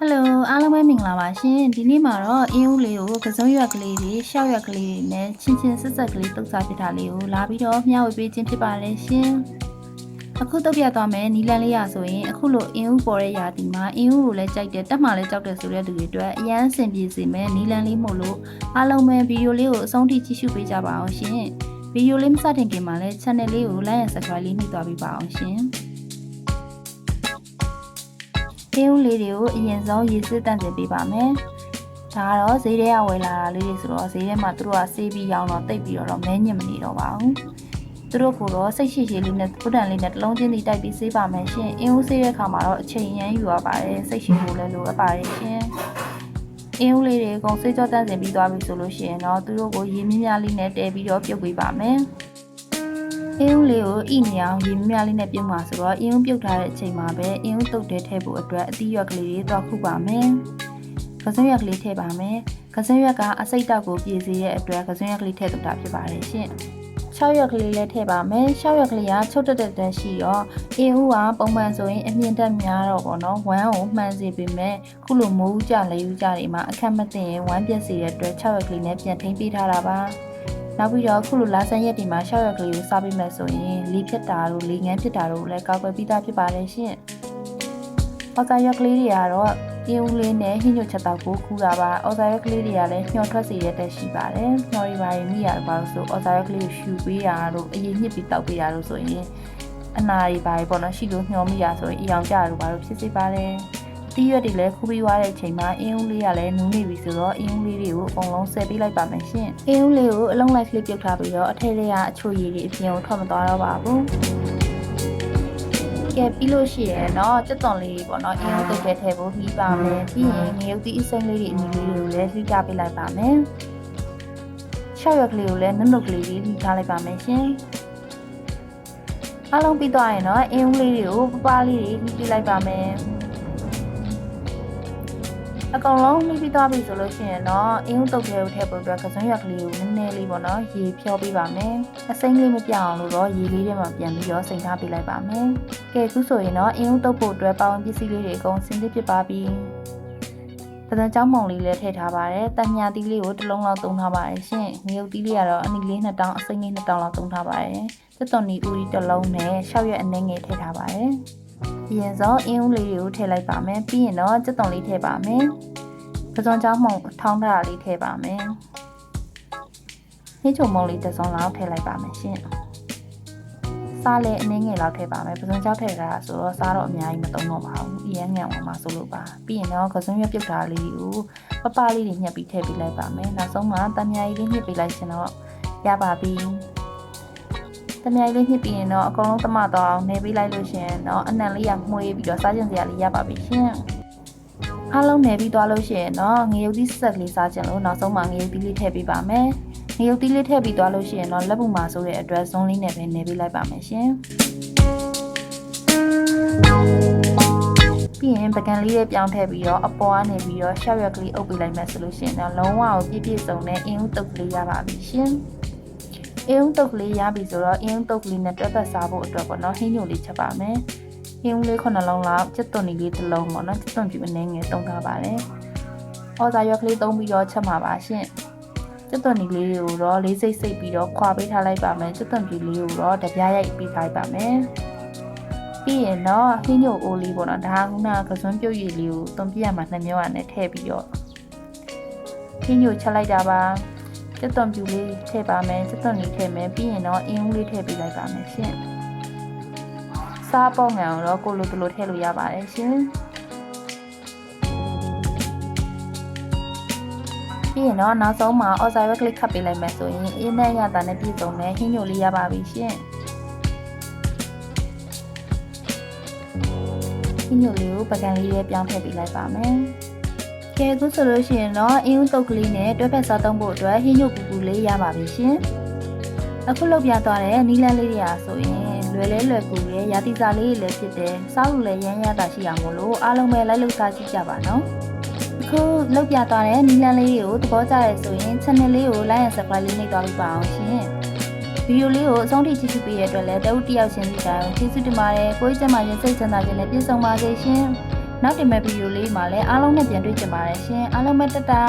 ဟယ်လိုအားလုံးပဲမင်္ဂလာပါရှင်ဒီနေ့မှာတော့အင်းဦးလေးကိုကစုံရွက်ကလေးတွေရှောက်ရွက်ကလေးတွေနဲ့ချင်းချင်းဆက်ဆက်ကလေးတုတ်စားပြထားလေးကိုလာပြီးတော့မျှဝေပေးခြင်းဖြစ်ပါလေရှင်အခုတုတ်ပြသွားမယ်နီလန်လေးရဆိုရင်အခုလိုအင်းဦးပေါ်တဲ့ຢာဒီမှာအင်းဦးကိုလည်းကြိုက်တယ်တက်မှလည်းကြောက်တယ်ဆိုတဲ့လူတွေအတွက်အရန်အဆင်ပြေစေမယ်နီလန်လေးမို့လို့အားလုံးပဲဗီဒီယိုလေးကိုအဆုံးထိကြည့်ရှုပေးကြပါအောင်ရှင်ဗီဒီယိုလေးမစတင်ခင်မှာလည်း channel လေးကို like and subscribe လေးနှိပ်သွားပေးပါအောင်ရှင် အင်းဦးလေးတွေကိုအရင်ဆုံးရေစစ်တန့်တင်ပေးပါမယ်။ဒါကတော့ဈေးထဲကဝယ်လာတာလေးတွေဆိုတော့ဈေးထဲမှာသူတို့ကဆေးပြီးရောင်းတော့တိတ်ပြီးတော့မဲညစ်မနေတော့ပါဘူး။သူတို့ကတော့စိတ်ရှိရှိလေးနဲ့ပုဒ်တန်လေးနဲ့တစ်လုံးချင်းစီတိုက်ပြီးဆေးပါမယ်ရှင်။အင်းဦးဆေးတဲ့ခါမှာတော့အချိန်ရမ်းယူရပါတယ်။စိတ်ရှိဖို့လည်းလိုအပ်ပါတယ်ရှင်။အင်းဦးလေးတွေအကုန်ဆေးကြောတန့်စင်ပြီးသွားပြီဆိုလို့ရှိရင်တော့သူတို့ကိုရေမြများလေးနဲ့တဲပြီးတော့ပြုတ်ပေးပါမယ်။ အင်းဦးလေးကိုဣနေအောင်ရေမြများလေးနဲ့ပြုတ်မှာဆိုတော့အင်းဦးပြုတ်ထားတဲ့အချိန်မှာပဲအင်းဦးတုတ်တဲထည့်ဖို့အတွက်အသီးရွက်ကလေးတွေတော့ခုပါမယ်။ကစွန်းရွက်ကလေးထည့်ပါမယ်။ကစွန်းရွက်ကအစိတ်တောက်ကိုပြည်စေတဲ့အတွက်ကစွန်းရွက်ကလေးထည့်ထုတ်တာဖြစ်ပါတယ်ရှင်။6ရွက်ကလေးလည်းထည့်ပါမယ်။6ရွက်ကလေးကချုပ်တက်တက်တက်ရှိတော့အင်းဦးကပုံမှန်ဆိုရင်အမြင့်တက်များတော့ပေါ့နော်။ဝမ်းကိုမှန်စေပေမဲ့ခုလိုမိုးကြလေယူကြတွေမှာအခက်မသိရင်ဝမ်းပြက်စေတဲ့အတွက်6ရွက်ကလေးနဲ့ပြန်ထိမ့်ပေးထားတာပါ။ နောက်ပြီးတော့ခုလိုလာဆန်ရက်ဒီမှာရှောက်ရက်ကလေးကိုစားပေးမယ်ဆိုရင်လီဖြစ်တာတို့လေငန်းဖြစ်တာတို့လည်းကောက်ွယ်ပြီးသားဖြစ်ပါတယ်ရှင်။အော်စာရက်ကလေးတွေကတော့ပြင်းဦးလေးနဲ့ဟင်းညွတ်ချက်တောက်ကိုခူးတာပါ။အော်စာရက်ကလေးတွေကလည်းညှော်ထွက်စေရတဲ့ရှိပါတယ်။ညှော်ရီပါရင်မိရပါလို့ဆိုအော်စာရက်ကလေးကိုရှူပေးတာတို့အရင်ညှစ်ပြီးတောက်ပေးတာတို့ဆိုရင်အနာရီပါပေါ့နော်ရှိလို့ညှော်မိရဆိုရင်အီအောင်ကြတို့ပါလို့ဖြစ်စေပါတ ယ်။တီးရွက်တွေလည်းခူးပြီးသွားတဲ့အချိန်မှာအင်းဦးလေးကလည်းနူးနေပြီဆိုတော့အင်းဦးလေးတွေကိုအကုန်လုံးဆယ်ပေးလိုက်ပါမယ်ရှင်အင်းဦးလေးကိုအလုံးလိုက်လေးပြုတ်ထားပြီးတော့အထက်လေးကအချိုရည်တွေအပြင်ကိုထွက်မသွားတော့ပါဘူးကဲပြီးလို့ရှိရင်တော့စက်သွန်လေးပေါ့နော်အင်းဦးတုတ်တဲ့ထဲကိုလှီးပါမယ်ပြီးရင်ငရုတ်သီးအစိမ်းလေးတွေအနီလေးတွေကိုလည်းလှီးကြပေးလိုက်ပါမယ်ရှောက်ရွက်ကလေးကိုလည်းနုတ်နုတ်ကလေးလေးလှီးထားလိုက်ပါမယ်ရှင်အားလုံးပြီးသွားရင်တော့အင်းဦးလေးတွေကိုပပလေးတွေလှီးပြလိုက်ပါမယ် အကောင်လုံးနှိပ်ပြီးသွားပြီဆိုလို့ရှိရင်တော့အင်းဥတုတ်ထဲကိုထည့်ဖို့အတွက်ကစွန်းရွက်ကလေးကိုနည်းနည်းလေးပေါ့နော်ရေဖြောပေးပါမယ်အစိမ့်လေးမပြအောင်လို့တော့ရေလေးထဲမှာပြန်ပြီးတော့စိမ်ထားပေးလိုက်ပါမယ်ကဲခုဆိုရင်တော့အင်းဥတုတ်ဖို့အတွက်ပေါင်းပစ္စည်းလေးတွေအကုန်စင်စစ်ဖြစ်ပါပြီပဒံကြောင်းမုံလေးလည်းထည့်ထားပါတယ်တံမြာတီးလေးကိုတစ်လုံးလောက်သုံးထားပါတယ်ရှင်ငရုတ်တီးလေးကတော့အနီလေး2000အစိမ့်လေး2000လောက်သုံးထားပါတယ်သက်တော်နီဦးကြီးတစ်လုံးနဲ့6ရက်အနှဲငယ်ထည့်ထားပါတယ် အရင်ဆုံးအင်းဦးလေးတွေကိုထည့်လိုက်ပါမယ်ပြီးရင်တော့စက်တုံလေးထည့်ပါမယ်ပစွန်ချောင်းမှုံထောင်းထားတာလေးထည့်ပါမယ်နှိချုံမုံလေးတစ်စုံလောက်ထည့်လိုက်ပါမယ်ရှင်စားလေအနည်းငယ်လောက်ထည့်ပါမယ်ပစွန်ချောင်းထည့်ထားတာဆိုတော့စားတော့အများကြီးမသုံးတော့ပါဘူးအရင်ငံဝင်မှာဆိုလို့ပါပြီးရင်တော့ကစွန်ရွက်ပြုတ်ထားလေးကိုပပလေးတွေညှက်ပြီးထည့်ပေးလိုက်ပါမယ်နောက်ဆုံးမှာတံမြာကြီးလေးညှက်ပေးလိုက်ရှင်တော့ရပါပြီ တမြိုင်လေးညှစ်ပြီးရင်တော့အကုန်လုံးသမတော့အောင်နေပေးလိုက်လို့ရှင်တော့အနံလေးရမှုေးပြီးတော့စားကျင်စရာလေးရပါပြီရှင်အားလုံးနေပြီးသွားလို့ရှိရင်တော့ငရုတ်သီးဆက်လေးစားကျင်လို့နောက်ဆုံးမှာငရုတ်သီးလေးထည့်ပေးပါမယ်ငရုတ်သီးလေးထည့်ပြီးသွားလို့ရှိရင်တော့လက်ပူမှာဆိုတဲ့အတွက်ဇွန်းလေးနဲ့ပဲနေပေးလိုက်ပါမယ်ရှင်ပြီးရင်ပကံလေးလေးပြောင်းထည့်ပြီးတော့အပေါ်ကနေပြီးတော့ရှောက်ရွက်ကလေးအုပ်ပေးလိုက်မယ်ဆိုလို့ရှိရင်တော့လုံးဝကိုပြည့်ပြည့်စုံတဲ့အင်းဥတုပ်ကလေးရပါပြီရှင် အင်းဥတုပ်ကလေးရပြီဆိုတော့အင်းဥတုပ်ကလေးနဲ့တွဲပတ်စားဖို့အတွက်ပေါ့နော်ဟင်းညိုလေးချက်ပါမယ်ဟင်းလေးခုနှလုံးလောက်ချက်သွန်လေးတစ်လုံးပေါ့နော်ချက်သွန်ပြူအနေငယ်တုံးထားပါတယ်။အော်စာရွက်ကလေးသုံးပြီးတော့ချက်မှာပါရှင့်။ချက်သွန်လေးကိုတော့လေးစိတ်စိတ်ပြီးတော့ခွာပေးထားလိုက်ပါမယ်။ချက်သွန်ပြူလေးကိုတော့တပြားရိုက်ပေးထားပါမယ်။ပြီးရင်တော့ဟင်းညိုအိုးလေးပေါ့နော်ဒါကခုနကစွန်းပြုတ်ရည်လေးကိုသွန်ပြရမှာနှစ်မျိုးနဲ့ထည့်ပြီးတော့ဟင်းညိုချက်လိုက်တာပါ။ ချက်သွန်ပြူလေးထည့်ပါမယ်ချက်သွန်လေးထည့်မယ်ပြီးရင်တော့အင်းဦးလေးထည့်ပေးလိုက်ပါမယ်ရှင့်။စားပေါငံကိုတော့ကိုလိုတလိုထည့်လို့ရပါတယ်ရှင်ပြီးရင်တော့နောက်ဆုံးမှာ outside click ခတ်ပေးလိုက်မယ်ဆိုရင်အင်းနဲ့ရတာနဲ့ပြည့်စုံတဲ့ဟင်းညိုလေးရပါပြီရှင်ဟင်းညိုလေးကိုပကံလေးရဲ့ပြောင်းထည့်ပေးလိုက်ပါမယ် ကဲအခုဆိုလို့ရှိရင်တော့အင်းဦးတုတ်ကလေးနဲ့တွဲဖက်စားသုံးဖို့အတွက်ဟင်းညိုပူပူလေးရပါပြီရှင်အခုလောက်ပြသွားတဲ့နီလန်းလေးတွေအားဆိုရင်လွယ်လဲလွယ်ကူရဲ့ရာသီစာလေးတွေလည်းဖြစ်တယ်စားလို့လည်းရမ်းရတာရှိအောင်မို့လို့အားလုံးပဲလိုက်လုပ်စားကြည့်ကြပါနော်အခုလောက်ပြသွားတဲ့နီလန်လေးတွေကိုသဘောကျရဲဆိုရင် channel လေးကို like and subscribe လေးနှိပ်သွားလို့ပါအောင်ရှင်ဗီဒီယိုလေးကိုအဆုံးထိကြည့်ရှုပေးရတဲ့အတွက်လည်းတဝူတယောက်ချင်းစီတိုင်းကျေးဇူးတင်ပါတယ်ကိုကြီးကျမရင်စိတ်ချမ်းသာခြင်းနဲ့ပြည့်စုံပါစေရှင် နောက်တင်မဲ့ဗီဒီယိုလေးမှာလည်းအားလုံးနဲ့ပြန်တွေ့ကြပါရရှင်အားလုံးပဲတတာ